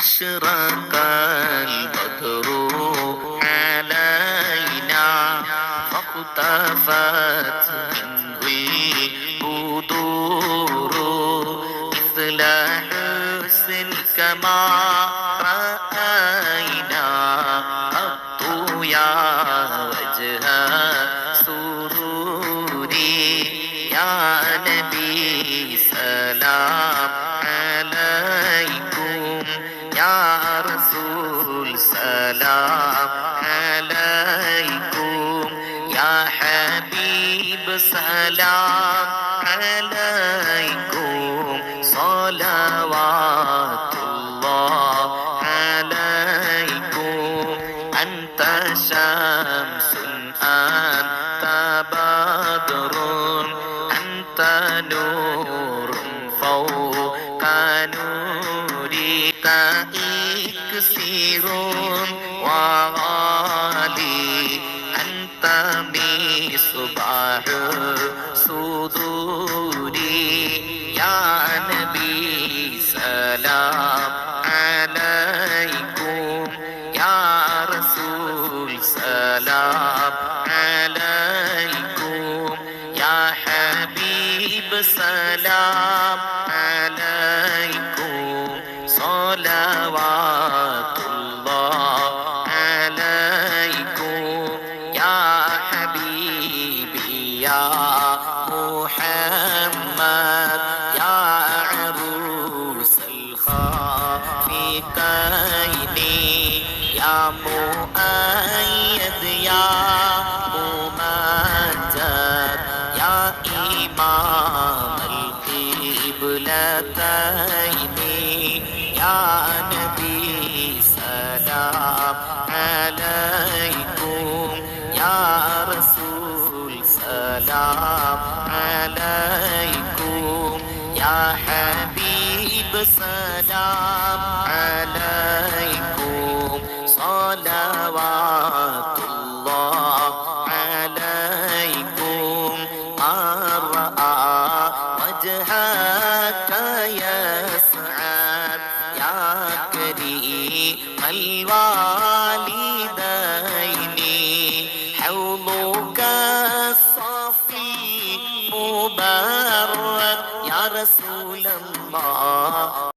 أشرق البدر علينا. فاقتفت منه البدور مثل حسنك ما رأينا. قط يا وجه سروري يا نبي. عليكم. يا حبيب سلام عليكم. صلوات الله عليكم. أنت شمس أنت بدر أنت نور فوق نوري كإكسير وغالي أنت مصباح صدوري يا نبي سلام عليكم يا رسول سلام عليكم يا حبيب سلام يا محمد يا عروس الخافقين يا مؤيد يا ممجد يا إمام القبلتين يا نبي سلام. سلام عليكم يا حبيب سلام عليكم صلوات الله عليكم من رأى وجهك يسعد يا كريم الوالدين مبارك يا رسول الله.